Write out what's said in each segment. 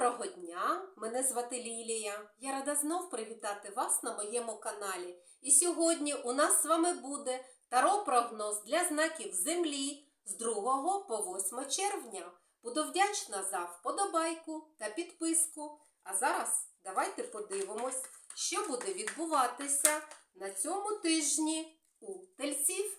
Доброго дня! Мене звати Лілія. Я рада знов привітати вас на моєму каналі. І сьогодні у нас з вами буде таро-прогноз для знаків Землі з 2 по 8 червня. Буду вдячна за вподобайку та підписку. А зараз давайте подивимось, що буде відбуватися на цьому тижні у тельців.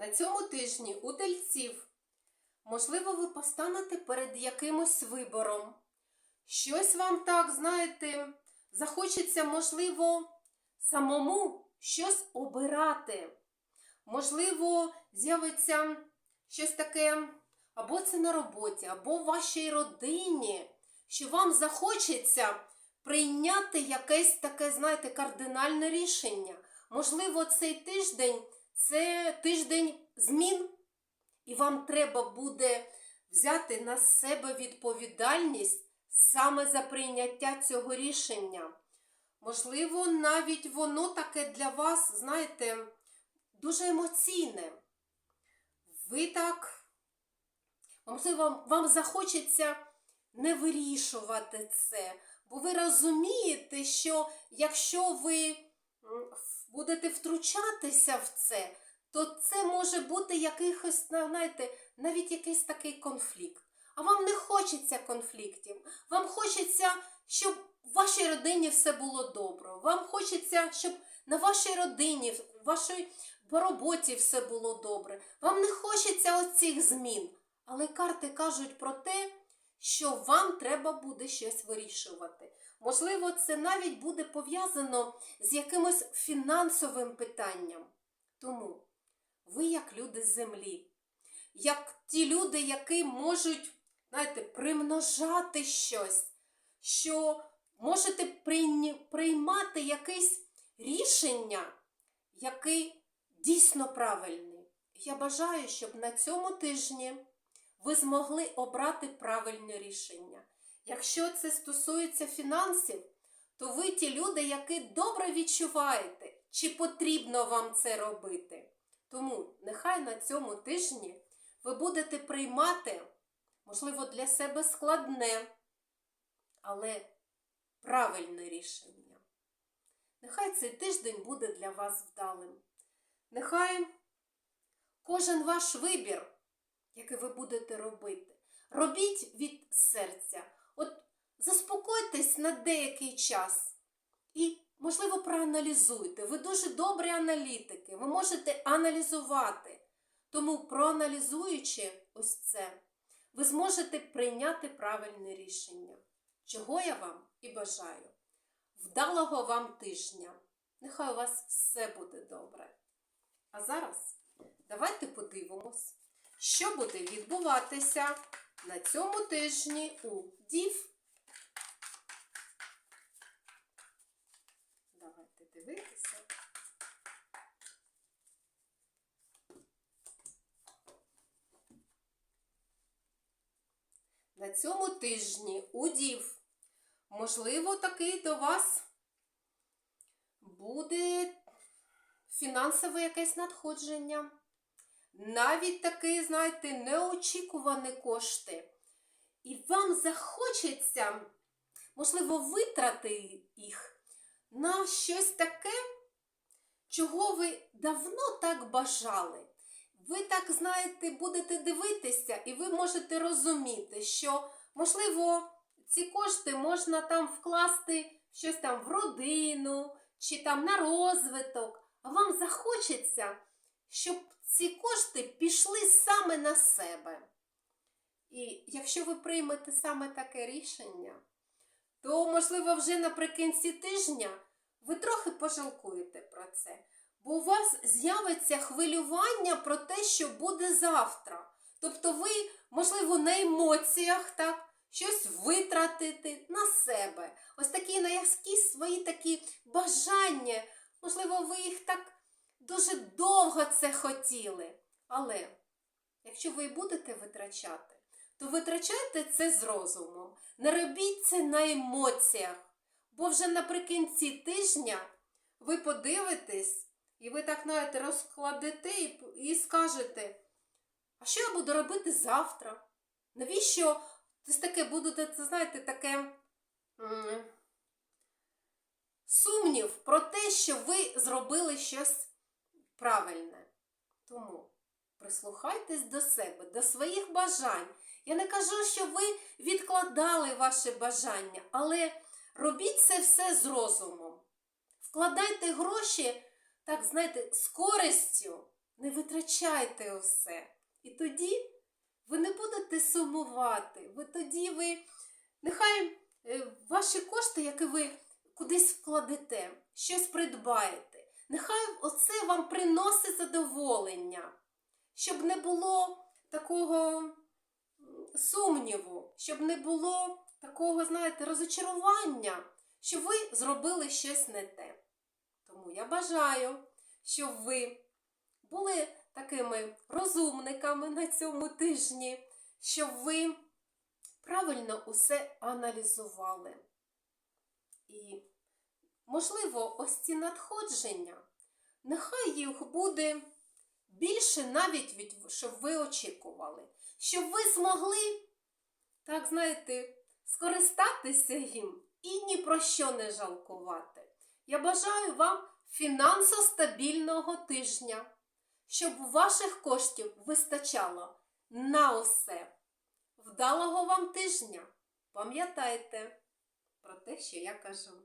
На цьому тижні у тельців, можливо, ви постанете перед якимось вибором. Щось вам так, знаєте, захочеться, можливо, самому щось обирати. Можливо, з'явиться щось таке, або це на роботі, або в вашій родині, що вам захочеться прийняти якесь таке, знаєте, кардинальне рішення. Можливо, цей тиждень це тиждень змін, і вам треба буде взяти на себе відповідальність саме за прийняття цього рішення. Можливо, навіть воно таке для вас, знаєте, дуже емоційне. Ви так, можливо, вам захочеться не вирішувати це, бо ви розумієте, що якщо ви будете втручатися в це, то це може бути якихось, знаєте, навіть якийсь такий конфлікт. А вам не хочеться конфліктів. Вам хочеться, щоб в вашій родині все було добре. Вам хочеться, щоб на вашій родині, в вашій по роботі все було добре. Вам не хочеться оцих змін. Але карти кажуть про те, що вам треба буде щось вирішувати. Можливо, це навіть буде пов'язано з якимось фінансовим питанням. Тому ви, як люди землі, як ті люди, які можуть, знаєте, примножати щось, що можете приймати якесь рішення, яке дійсно правильне. Я бажаю, щоб на цьому тижні ви змогли обрати правильне рішення. Якщо це стосується фінансів, то ви ті люди, які добре відчуваєте, чи потрібно вам це робити. Тому нехай на цьому тижні ви будете приймати, можливо, для себе складне, але правильне рішення. Нехай цей тиждень буде для вас вдалим. Нехай кожен ваш вибір, який ви будете робити, робіть від серця. Заспокойтесь на деякий час і, можливо, проаналізуйте. Ви дуже добрі аналітики, ви можете аналізувати. Тому, проаналізуючи ось це, ви зможете прийняти правильне рішення, чого я вам і бажаю. Вдалого вам тижня! Нехай у вас все буде добре. А зараз давайте подивимось, що буде відбуватися на цьому тижні у дів. Давайте дивитися. На цьому тижні у дів, можливо, такий до вас буде фінансове якесь надходження. Навіть такі, знаєте, неочікувані кошти. І вам захочеться, можливо, витрати їх на щось таке, чого ви давно так бажали. Ви так, знаєте, будете дивитися, і ви можете розуміти, що, можливо, ці кошти можна там вкласти щось там в родину чи там на розвиток, а вам захочеться, щоб ці кошти пішли саме на себе. І якщо ви приймете саме таке рішення, то, можливо, вже наприкінці тижня ви трохи пожалкуєте про це. Бо у вас з'явиться хвилювання про те, що буде завтра. Тобто ви, можливо, на емоціях так, щось витратите на себе. Ось такі на свої такі бажання. Можливо, ви їх так дуже довго це хотіли. Але якщо ви будете витрачати, то витрачайте це з розумом. Не робіть це на емоціях. Бо вже наприкінці тижня ви подивитесь І ви так, знаєте, розкладете і, і скажете, а що я буду робити завтра? Навіщо це таке будете, це знаєте, таке сумнів про те, що ви зробили щось правильне. Тому прислухайтесь до себе, до своїх бажань. Я не кажу, що ви відкладали ваше бажання, але робіть це все з розумом. Вкладайте гроші, так знаєте, з користю, не витрачайте усе. І тоді ви не будете сумувати. Ви тоді ви, нехай е, ваші кошти, які ви кудись вкладете, щось придбаєте, нехай оце вам приносить задоволення, щоб не було такого сумніву, щоб не було такого, знаєте, розочарування, що ви зробили щось не те. Тому я бажаю, щоб ви були такими розумниками на цьому тижні, щоб ви правильно усе аналізували. І, можливо, ось ці надходження, нехай їх буде більше навіть від щоб ви очікували, щоб ви змогли, так знаєте, скористатися їм і ні про що не жалкувати. Я бажаю вам фінансостабільного тижня, щоб ваших коштів вистачало на усе. Вдалого вам тижня! Пам'ятайте про те, що я кажу.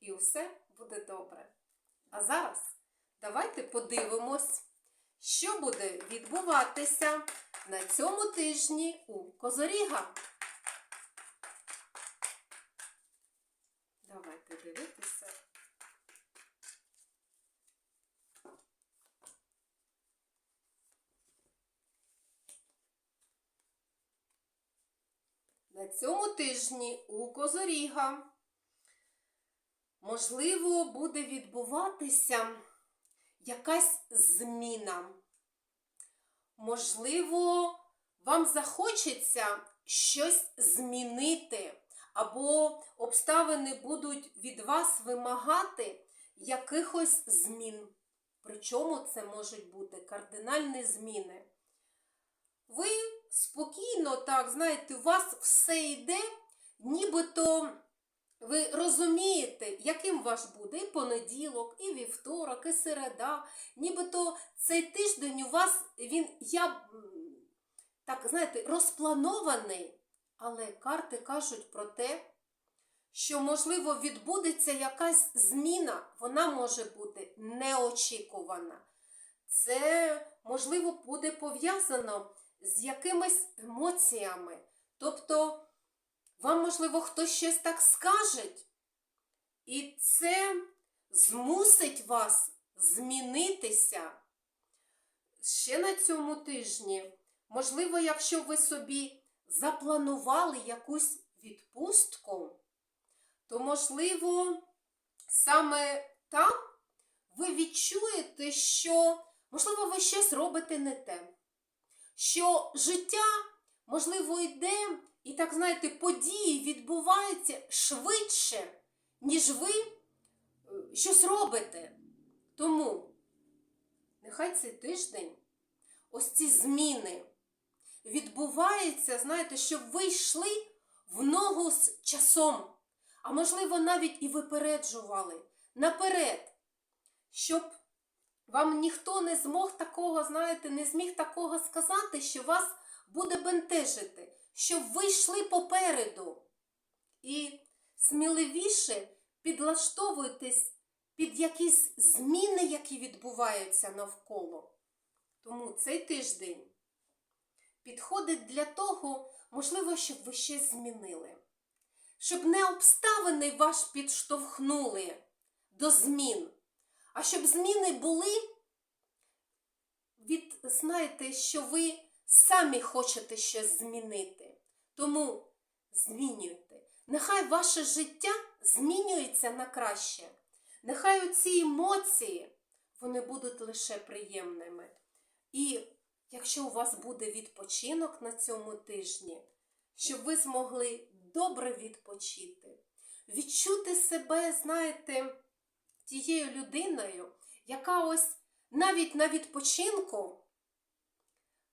І усе буде добре. А зараз давайте подивимось, що буде відбуватися на цьому тижні у Козоріга. Давайте дивитися. На цьому тижні у Козоріга можливо буде відбуватися якась зміна. Можливо, вам захочеться щось змінити, або обставини будуть від вас вимагати якихось змін. Причому це можуть бути кардинальні зміни. Ви спокійно, так, знаєте, у вас все йде, нібито ви розумієте, яким ваш буде і понеділок, і вівторок, і середа. Нібито цей тиждень у вас він, я так, знаєте, розпланований, але карти кажуть про те, що, можливо, відбудеться якась зміна, вона може бути неочікувана. Це, можливо, буде пов'язано з якимись емоціями. Тобто, вам, можливо, хтось щось так скаже, і це змусить вас змінитися. Ще на цьому тижні, можливо, якщо ви собі запланували якусь відпустку, то, можливо, саме там ви відчуєте, що, можливо, ви щось робите не те. Що життя, можливо, йде, і так, знаєте, події відбуваються швидше, ніж ви е, щось робите. Тому нехай цей тиждень, ось ці зміни відбуваються, знаєте, щоб ви йшли в ногу з часом, а можливо, навіть і випереджували наперед, щоб вам ніхто не змог такого, знаєте, не зміг такого сказати, що вас буде бентежити, щоб ви йшли попереду. І сміливіше підлаштовуйтесь під якісь зміни, які відбуваються навколо. Тому цей тиждень підходить для того, можливо, щоб ви щось змінили. Щоб не обставини ваш підштовхнули до змін, а щоб зміни були від, знаєте, що ви самі хочете щось змінити. Тому змінюйте. Нехай ваше життя змінюється на краще. Нехай оці емоції, вони будуть лише приємними. І якщо у вас буде відпочинок на цьому тижні, щоб ви змогли добре відпочити, відчути себе, знаєте, тією людиною, яка ось навіть на відпочинку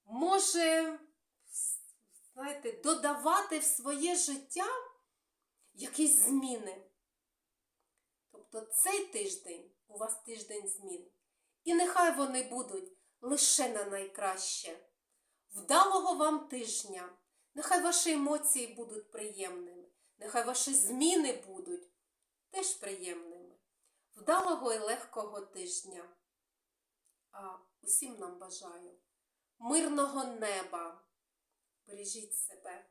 може, знаєте, додавати в своє життя якісь зміни. Тобто цей тиждень у вас тиждень змін. І нехай вони будуть лише на найкраще. Вдалого вам тижня! Нехай ваші емоції будуть приємними, нехай ваші зміни будуть теж приємними. Вдалого і легкого тижня. А усім нам бажаю мирного неба. Бережіть себе.